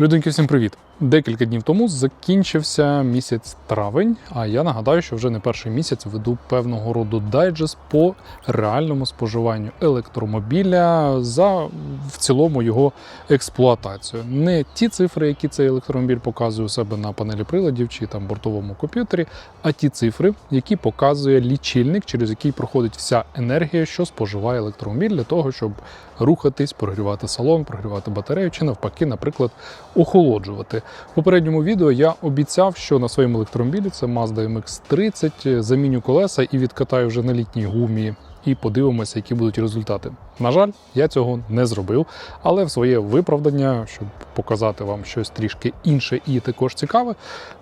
Людоньки, всім привіт! Декілька днів тому закінчився місяць травень. А я нагадаю, що вже не перший місяць веду певного роду дайджест по реальному споживанню електромобіля за в цілому його експлуатацію. Не ті цифри, які цей електромобіль показує у себе на панелі приладів чи там бортовому комп'ютері, а ті цифри, які показує лічильник, через який проходить вся енергія, що споживає електромобіль, для того, щоб рухатись, прогрівати салон, прогрівати батарею, чи навпаки, наприклад, охолоджувати. В попередньому відео я обіцяв, що на своєму електромобілі це Mazda MX-30 заміню колеса і відкатаю вже на літній гумі. І подивимося, які будуть результати. На жаль, я цього не зробив, але в своє виправдання, щоб показати вам щось трішки інше і також цікаве,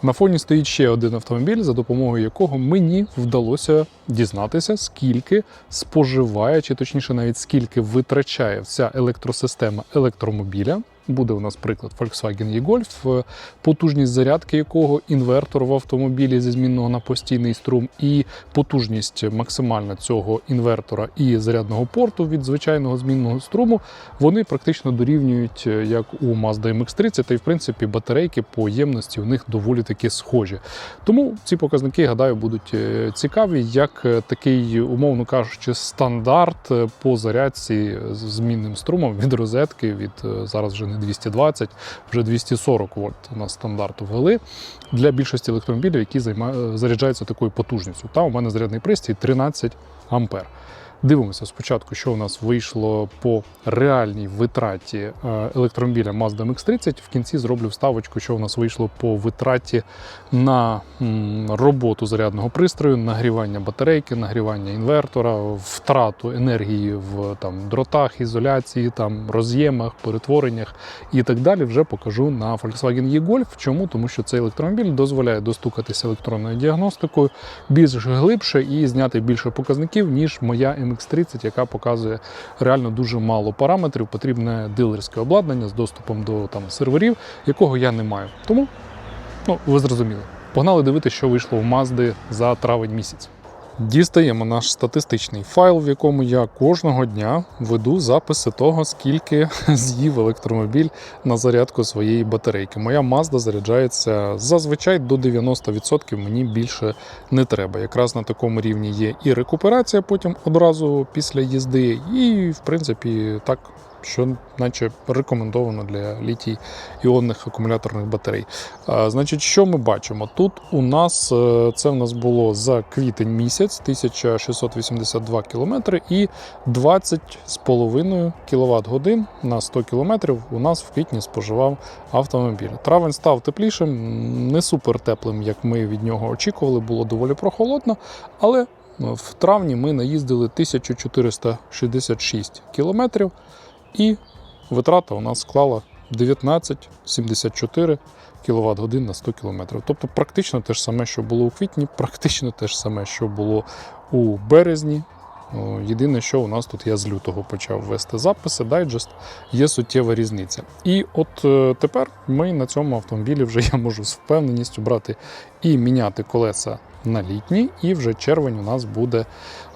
на фоні стоїть ще один автомобіль, за допомогою якого мені вдалося дізнатися, скільки споживає, чи точніше, навіть скільки витрачає вся електросистема електромобіля. Буде у нас приклад Volkswagen e-Golf, потужність зарядки якого інвертор в автомобілі зі змінного на постійний струм, і потужність максимальна цього інвертора і зарядного порту від звичайного змінного струму, вони практично дорівнюють е, як у Mazda MX-30, та й в принципі батарейки по ємності у них доволі таки схожі. Тому ці показники, гадаю, будуть е, цікаві, як е, такий, умовно кажучи, стандарт е, по зарядці з змінним струмом від розетки, від е, зараз вже не 220, вже 240 вольт у нас стандарту ввели для більшості електромобілів, які заряджаються такою потужністю. Та у мене зарядний пристрій 13 ампер. Дивимося спочатку, що у нас вийшло по реальній витраті е, електромобіля Mazda MX-30. В кінці зроблю вставочку, що у нас вийшло по витраті на роботу зарядного пристрою, нагрівання батарейки, нагрівання інвертора, втрату енергії в там, дротах, ізоляції, там, роз'ємах, перетвореннях і так далі. Вже покажу на Volkswagen e-Golf. Чому? Тому що цей електромобіль дозволяє достукатися електронною діагностикою більш глибше і зняти більше показників, ніж моя MX-30, яка показує реально дуже мало параметрів. Потрібне дилерське обладнання з доступом до там серверів, якого я не маю. Тому, ну ви зрозуміли. Погнали дивитися, що вийшло в Mazda за травень місяць. Дістаємо наш статистичний файл, в якому я кожного дня веду записи того, скільки з'їв електромобіль на зарядку своєї батарейки. Моя Mazda заряджається зазвичай до 90%, мені більше не треба. Якраз на такому рівні є і рекуперація потім одразу після їзди, і в принципі так. Що наче рекомендовано для літій іонних акумуляторних батарей. Значить, що ми бачимо? Тут у нас е, це в нас було за квітень місяць 1682 км і 20,5 кВт годин на 100 км у нас в квітні споживав автомобіль. Травень став теплішим, не супер теплим, як ми від нього очікували, було доволі прохолодно, але в травні ми наїздили 1466 кілометрів. І витрата у нас склала 19,74 кВт годин на 100 км. Тобто практично те ж саме, що було у квітні, практично те ж саме, що було у березні. О, Єдине, що у нас тут я з лютого почав вести записи, дайджест, є суттєва різниця. І от е, тепер ми на цьому автомобілі вже я можу з впевненістю брати і міняти колеса на літні, і вже червень у нас буде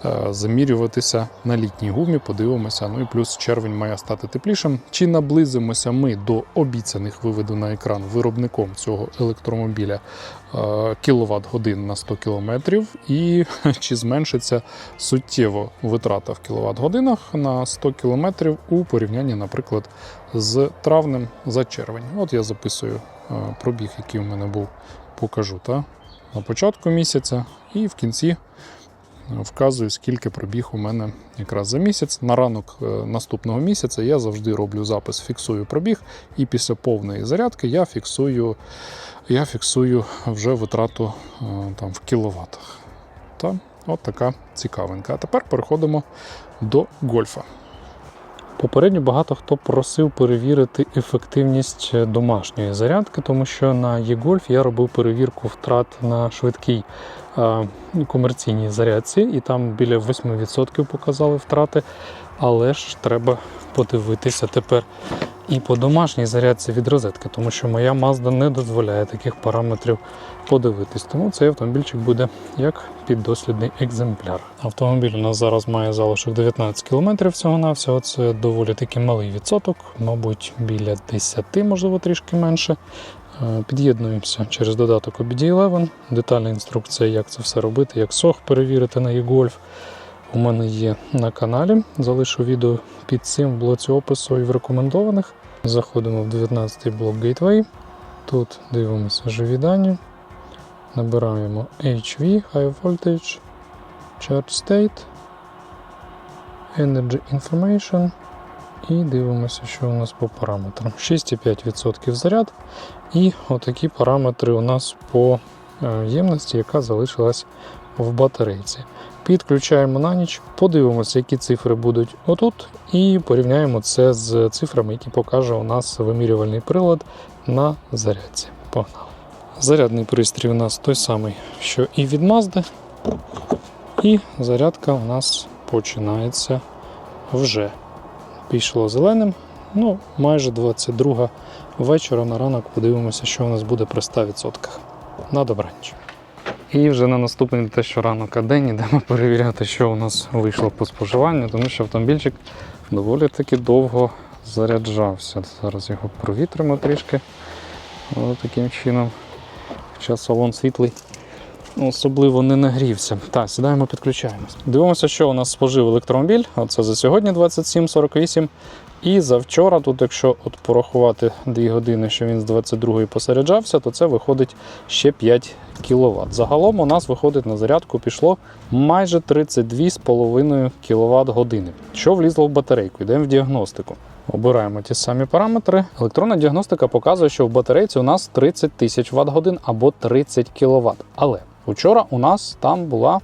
е, замірюватися на літній гумі. Подивимося. Ну і плюс червень має стати теплішим. Чи наблизимося ми до обіцяних виведу на екран виробником цього електромобіля е, кіловат годин на 100 кілометрів, і чи зменшиться суттєво витрата в кіловат годинах на 100 кілометрів у порівнянні, наприклад, з травнем за червень. От я записую е, пробіг, який у мене був, покажу. Та? на початку місяця і в кінці е, вказую, скільки пробіг у мене якраз за місяць. На ранок е, наступного місяця я завжди роблю запис, фіксую пробіг, і після повної зарядки я фіксую, я фіксую вже витрату там, в кіловатах. Та от така цікавинка. А тепер переходимо до гольфа. Попередньо багато хто просив перевірити ефективність домашньої зарядки, тому що на e-Golf я робив перевірку втрат на швидкій комерційній зарядці, і там біля 8% показали втрати. Але ж треба подивитися тепер і по домашній зарядці від розетки, тому що моя Mazda не дозволяє таких параметрів подивитись. Тому цей автомобільчик буде як піддослідний екземпляр. Автомобіль у нас зараз має залишок 19 км всього-навсього. Це доволі таки малий відсоток, мабуть, біля 10, можливо, трішки менше. Е, Під'єднуємося через додаток OBD11. Детальна інструкція, як це все робити, як сох перевірити на e-Golf. У мене є на каналі. Залишу відео під цим в блоці опису і в рекомендованих. Заходимо в 19 блок Gateway. Тут дивимося живі дані. Набираємо HV High Voltage, Charge State, Energy Information і дивимося, що у нас по параметрам. 6,5% заряд. І отакі параметри у нас по е, ємності, яка залишилась в батарейці. Підключаємо на ніч, подивимося, які цифри будуть отут, і порівняємо це з цифрами, які покаже у нас вимірювальний прилад на зарядці. Погнали. Зарядний пристрій у нас той самий, що і від Mazda. І зарядка у нас починається вже. Пішло зеленим. Ну, майже 22 вечора на ранок подивимося, що у нас буде при 100%. На добраніч. І вже на наступний те, що ранок день йдемо перевіряти, що у нас вийшло по споживанню, тому що автомобільчик доволі таки довго заряджався. Зараз його провітримо трішки. Ось таким чином. Хоча салон світлий. Особливо не нагрівся. Так, сідаємо, підключаємось. Дивимося, що у нас спожив електромобіль. Оце за сьогодні 27,48. І за вчора, тут, якщо от порахувати 2 години, що він з 22 посереджався, то це виходить ще 5 кВт. Загалом у нас виходить на зарядку пішло майже 32,5 кВт години. Що влізло в батарейку? Йдемо в діагностику. Обираємо ті самі параметри. Електронна діагностика показує, що в батарейці у нас 30 тисяч Вт годин або 30 кВт. Але вчора у нас там була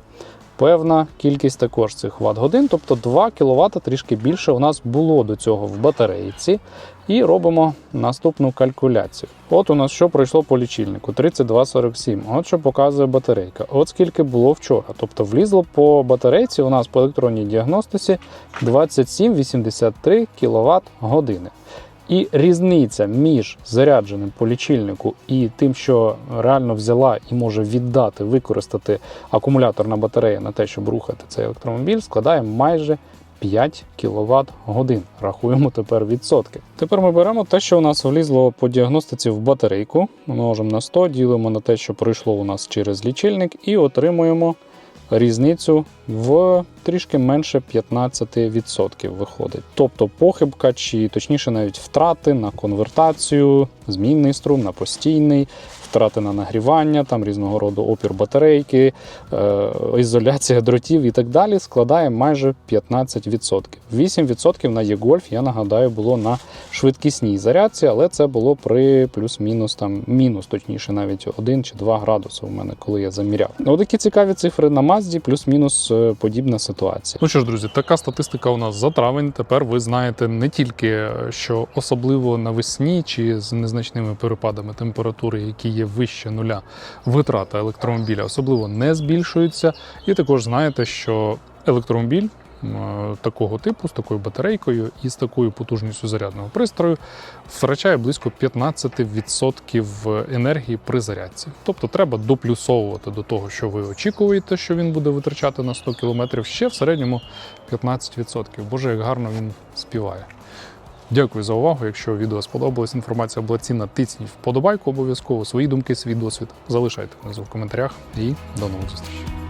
певна кількість також цих Вт годин, тобто 2 кВт трішки більше у нас було до цього в батарейці. І робимо наступну калькуляцію. От у нас що пройшло по лічильнику 32,47. От що показує батарейка. От скільки було вчора. Тобто влізло по батарейці у нас по електронній діагностиці 27,83 кВт години. І різниця між зарядженим по лічильнику і тим, що реально взяла і може віддати, використати акумуляторна батарея на те, щоб рухати цей електромобіль, складає майже 5 кВт годин. Рахуємо тепер відсотки. Тепер ми беремо те, що у нас влізло по діагностиці в батарейку. Множимо на 100, ділимо на те, що пройшло у нас через лічильник, і отримуємо різницю в трішки менше 15% виходить. Тобто похибка, чи точніше навіть втрати на конвертацію, змінний струм на постійний, втрати на нагрівання, там різного роду опір батарейки, е, ізоляція дротів і так далі складає майже 15%. 8% на e-Golf, я нагадаю, було на швидкісній зарядці, але це було при плюс-мінус там мінус, точніше, навіть 1 чи 2 градуси у мене, коли я заміряв. Ну, такі цікаві цифри на Мазді, плюс-мінус е, подібна ситуація. Ну що ж, друзі, така статистика у нас за травень. Тепер ви знаєте не тільки, е, що особливо навесні чи з незначними перепадами температури, які є вище нуля, витрата електромобіля особливо не збільшується. І також знаєте, що електромобіль. Такого типу, з такою батарейкою і з такою потужністю зарядного пристрою втрачає близько 15% енергії при зарядці. Тобто треба доплюсовувати до того, що ви очікуєте, що він буде витрачати на 100 км, ще в середньому 15%. Боже, як гарно він співає. Дякую за увагу. Якщо відео сподобалось, інформація була цінна, тисніть вподобайку обов'язково. Свої думки, свій досвід залишайте внизу в коментарях і до нових зустрічей.